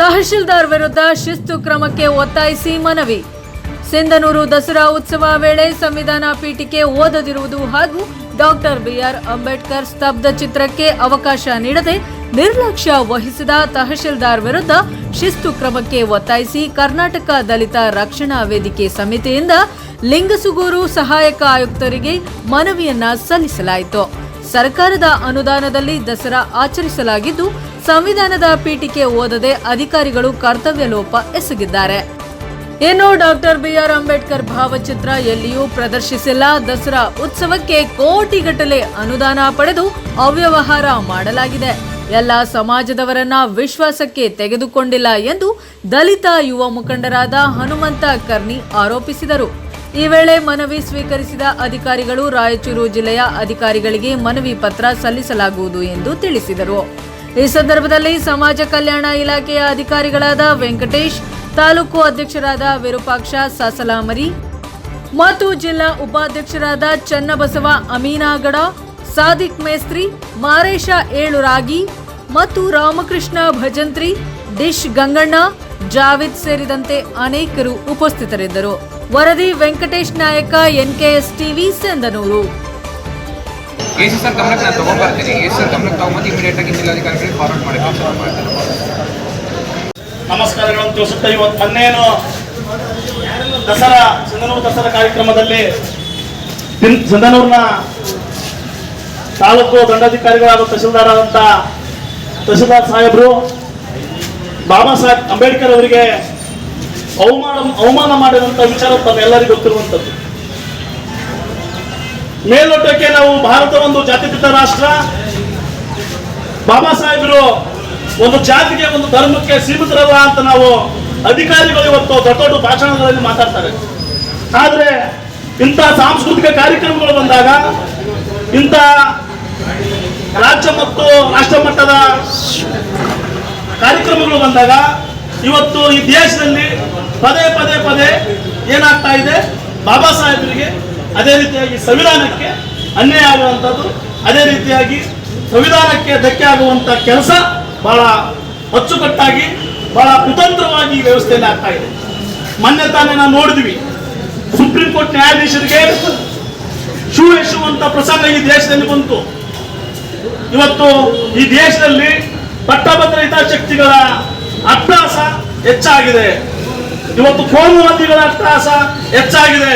ತಹಶೀಲ್ದಾರ್ ವಿರುದ್ಧ ಶಿಸ್ತು ಕ್ರಮಕ್ಕೆ ಒತ್ತಾಯಿಸಿ ಮನವಿ. ಸಿಂಧನೂರು ದಸರಾ ಉತ್ಸವ ವೇಳೆ ಸಂವಿಧಾನ ಪೀಠಿಕೆ ಓದದಿರುವುದು ಹಾಗೂ ಡಾಕ್ಟರ್ ಬಿಆರ್ ಅಂಬೇಡ್ಕರ್ ಸ್ತಬ್ಧ ಚಿತ್ರಕ್ಕೆ ಅವಕಾಶ ನೀಡದೆ ನಿರ್ಲಕ್ಷ್ಯ ವಹಿಸಿದ ತಹಶೀಲ್ದಾರ್ ವಿರುದ್ಧ ಶಿಸ್ತು ಕ್ರಮಕ್ಕೆ ಒತ್ತಾಯಿಸಿ ಕರ್ನಾಟಕ ದಲಿತ ರಕ್ಷಣಾ ವೇದಿಕೆ ಸಮಿತಿಯಿಂದ ಲಿಂಗಸುಗೂರು ಸಹಾಯಕ ಆಯುಕ್ತರಿಗೆ ಮನವಿಯನ್ನ ಸಲ್ಲಿಸಲಾಯಿತು. ಸರ್ಕಾರದ ಅನುದಾನದಲ್ಲಿ ದಸರಾ ಆಚರಿಸಲಾಗಿದ್ದು ಸಂವಿಧಾನದ ಪೀಠಿಕೆ ಓದದೆ ಅಧಿಕಾರಿಗಳು ಕರ್ತವ್ಯ ಲೋಪ ಎಸಗಿದ್ದಾರೆ. ಇನ್ನು ಡಾಕ್ಟರ್ ಬಿಆರ್ ಅಂಬೇಡ್ಕರ್ ಭಾವಚಿತ್ರ ಎಲ್ಲಿಯೂ ಪ್ರದರ್ಶಿಸಿಲ್ಲ. ದಸರಾ ಉತ್ಸವಕ್ಕೆ ಕೋಟಿಗಟ್ಟಲೆ ಅನುದಾನ ಪಡೆದು ಅವ್ಯವಹಾರ ಮಾಡಲಾಗಿದೆ. ಎಲ್ಲ ಸಮಾಜದವರನ್ನ ವಿಶ್ವಾಸಕ್ಕೆ ತೆಗೆದುಕೊಂಡಿಲ್ಲ ಎಂದು ದಲಿತ ಯುವ ಮುಖಂಡರಾದ ಹನುಮಂತ ಕರ್ನಿ ಆರೋಪಿಸಿದರು. ಈ ವೇಳೆ ಮನವಿ ಸ್ವೀಕರಿಸಿದ ಅಧಿಕಾರಿಗಳು ರಾಯಚೂರು ಜಿಲ್ಲೆಯ ಅಧಿಕಾರಿಗಳಿಗೆ ಮನವಿ ಪತ್ರ ಸಲ್ಲಿಸಲಾಗುವುದು ಎಂದು ತಿಳಿಸಿದರು. ಈ ಸಂದರ್ಭದಲ್ಲಿ ಸಮಾಜ ಕಲ್ಯಾಣ ಇಲಾಖೆಯ ಅಧಿಕಾರಿಗಳಾದ ವೆಂಕಟೇಶ್, ತಾಲೂಕು ಅಧ್ಯಕ್ಷರಾದ ವಿರೂಪಾಕ್ಷ ಸಾಸಲಾಮರಿ ಮತ್ತು ಜಿಲ್ಲಾ ಉಪಾಧ್ಯಕ್ಷರಾದ ಚನ್ನಬಸವ ಅಮೀನಾಗಡ, ಸಾದಿಕ್ ಮೇಸ್ತ್ರಿ ಮಾರೇಶ ಏಳುರಾಗಿ ಮತ್ತು ರಾಮಕೃಷ್ಣ ಭಜಂತ್ರಿ, ಡಿಶ್ ಗಂಗಣ್ಣ, ಜಾವಿದ್ ಸೇರಿದಂತೆ ಅನೇಕರು ಉಪಸ್ಥಿತರಿದ್ದರು. ವರದಿ Venkatesh Nayaka, NKS TV, Sandanur. A C sir ಗಮನಕ್ಕೆ ನಾನು ತೊಗೊಂಡ್ಬರ್ತೀನಿ ಎ ಸಿ ಸರ್ ಗಮನಕ್ಕೆ ತೊಗೊಂಬಂದು ಇಮಿಡಿಯೇಟಾಗಿ ಜಿಲ್ಲಾಧಿಕಾರಿಗಳಿಗೆ ಫಾರ್ವರ್ಡ್ ಮಾಡಿ. ಕೆಲಸ ಮಾಡ್ತಾರೆ ನಮಸ್ಕಾರಗಳನ್ನು ತೋರಿಸುತ್ತಾ ಇವತ್ತು ಮೊನ್ನೇನು ದಸರಾ, ಸಿಂಧನೂರು ದಸರಾ ಕಾರ್ಯಕ್ರಮದಲ್ಲಿ ಸಿಂಧನೂರಿನ ತಾಲೂಕು ದಂಡಾಧಿಕಾರಿಗಳಾದ ತಹಶೀಲ್ದಾರ್ ಆದಂತ ತಹಶೀಲ್ದಾರ್ ಸಾಹೇಬರು, ಬಾಬಾ ಸಾಹೇಬ್ ಅಂಬೇಡ್ಕರ್ ಅವರಿಗೆ ಅವಮಾನ ಅವಮಾನ ಮಾಡಿದಂಥ ವಿಚಾರ ತಮ್ಮೆಲ್ಲರಿಗೂ ಗೊತ್ತಿರುವಂಥದ್ದು ಮೇಲ್ನೋಟಕ್ಕೆ ನಾವು ಭಾರತ ಒಂದು ಜಾತ್ಯತೀತ ರಾಷ್ಟ್ರ. ಬಾಬಾ ಸಾಹೇಬರು ಒಂದು ಜಾತಿಗೆ ಒಂದು ಧರ್ಮಕ್ಕೆ ಸೀಮಿತರಲ್ಲ ಅಂತ ನಾವು ಅಧಿಕಾರಿಗಳು ಇವತ್ತು ದೊಡ್ಡ ದೊಡ್ಡ ಭಾಷಣಗಳಲ್ಲಿ ಮಾತಾಡ್ತಾರೆ. ಆದ್ರೆ ಇಂಥ ಸಾಂಸ್ಕೃತಿಕ ಕಾರ್ಯಕ್ರಮಗಳು ಬಂದಾಗ ಇಂಥ ರಾಜ್ಯ ಮತ್ತು ರಾಷ್ಟ್ರ ಮಟ್ಟದ ಕಾರ್ಯಕ್ರಮಗಳು ಬಂದಾಗ ಇವತ್ತು ಈ ದೇಶದಲ್ಲಿ ಪದೇ ಪದೇ ಪದೇ ಏನಾಗ್ತಾ ಇದೆ? ಬಾಬಾ ಸಾಹೇಬರಿಗೆ ಅದೇ ರೀತಿಯಾಗಿ ಸಂವಿಧಾನಕ್ಕೆ ಅನ್ಯಾಯ ಆಗುವಂಥದ್ದು, ಅದೇ ರೀತಿಯಾಗಿ ಸಂವಿಧಾನಕ್ಕೆ ಧಕ್ಕೆ ಆಗುವಂಥ ಕೆಲಸ ಬಹಳ ಅಚ್ಚುಕಟ್ಟಾಗಿ, ಬಹಳ ಕುತಂತ್ರವಾಗಿ ಈ ವ್ಯವಸ್ಥೆಯಲ್ಲಿ ಆಗ್ತಾ ಇದೆ. ಮೊನ್ನೆ ತಾನೇ ನಾವು ನೋಡಿದ್ವಿ, ಸುಪ್ರೀಂ ಕೋರ್ಟ್ ನ್ಯಾಯಾಧೀಶರಿಗೆ ಶೂ ಎಸುವಂತ ಪ್ರಸಂಗ ಈ ದೇಶದಲ್ಲಿ ಬಂತು. ಇವತ್ತು ಈ ದೇಶದಲ್ಲಿ ಪಟ್ಟಭದ್ರ ಹಿತಾಸಕ್ತಿಗಳ ಅಭ್ಯಾಸ ಹೆಚ್ಚಾಗಿದೆ. ಇವತ್ತು ಕೋಮುವಾದಿಗಳ ಅಭ್ಯಾಸ ಹೆಚ್ಚಾಗಿದೆ.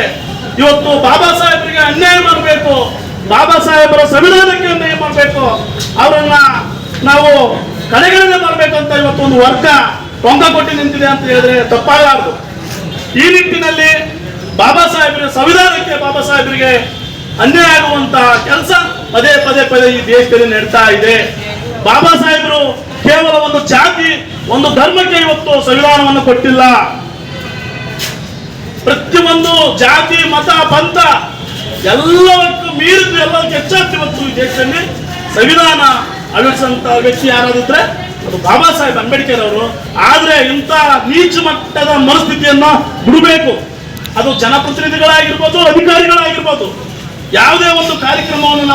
ಇವತ್ತು ಬಾಬಾ ಸಾಹೇಬರಿಗೆ ಅನ್ಯಾಯ ಮಾಡಬೇಕು. ಬಾಬಾ ಸಾಹೇಬರ ಸಂವಿಧಾನಕ್ಕೆ ಅನ್ಯಾಯ ಮಾಡಬೇಕು. ಅವರನ್ನ ನಾವು ಕಡೆಗಣನೆ ಮಾಡಬೇಕಂತ ಇವತ್ತು ಒಂದು ವರ್ಗ ಟೊಂಕ ಕೊಟ್ಟು ನಿಂತಿದೆ ಅಂತ ಹೇಳಿದ್ರೆ ತಪ್ಪಾಗಲಾರದು. ಈ ನಿಟ್ಟಿನಲ್ಲಿ ಬಾಬಾ ಸಾಹೇಬರ ಸಂವಿಧಾನಕ್ಕೆ ಬಾಬಾ ಸಾಹೇಬರಿಗೆ ಅನ್ಯಾಯ ಆಗುವಂತಹ ಕೆಲಸ ಪದೇ ಪದೇ ಪದೇ ಈ ದೇಶದಲ್ಲಿ ನಡೀತಾ ಇದೆ. ಬಾಬಾ ಸಾಹೇಬರು ಕೇವಲ ಒಂದು ಜಾತಿ, ಒಂದು ಧರ್ಮಕ್ಕೆ ಇವತ್ತು ಸಂವಿಧಾನವನ್ನು ಕೊಟ್ಟಿಲ್ಲ. ಪ್ರತಿಯೊಂದು ಜಾತಿ, ಮತ, ಪಂಥ ಎಲ್ಲವಕ್ಕೂ ಮೀರಿದ್ದು ಎಲ್ಲದಕ್ಕೆ ಹೆಚ್ಚಾಗ್ತಿ ಇವತ್ತು ಈ ದೇಶದಲ್ಲಿ. ಸಂವಿಧಾನ ಅಳವಡಿಸಂತ ವ್ಯಕ್ತಿ ಯಾರಾದಿದ್ರೆ ಅದು ಬಾಬಾ ಸಾಹೇಬ್ ಅಂಬೇಡ್ಕರ್ ಅವರು ಆದ್ರೆ ಇಂಥ ನೀಚ ಮಟ್ಟದ ಮನಸ್ಥಿತಿಯನ್ನ ಬಿಡಬೇಕು. ಅದು ಜನಪ್ರತಿನಿಧಿಗಳಾಗಿರ್ಬೋದು, ಅಧಿಕಾರಿಗಳಾಗಿರ್ಬೋದು. ಯಾವುದೇ ಒಂದು ಕಾರ್ಯಕ್ರಮವನ್ನು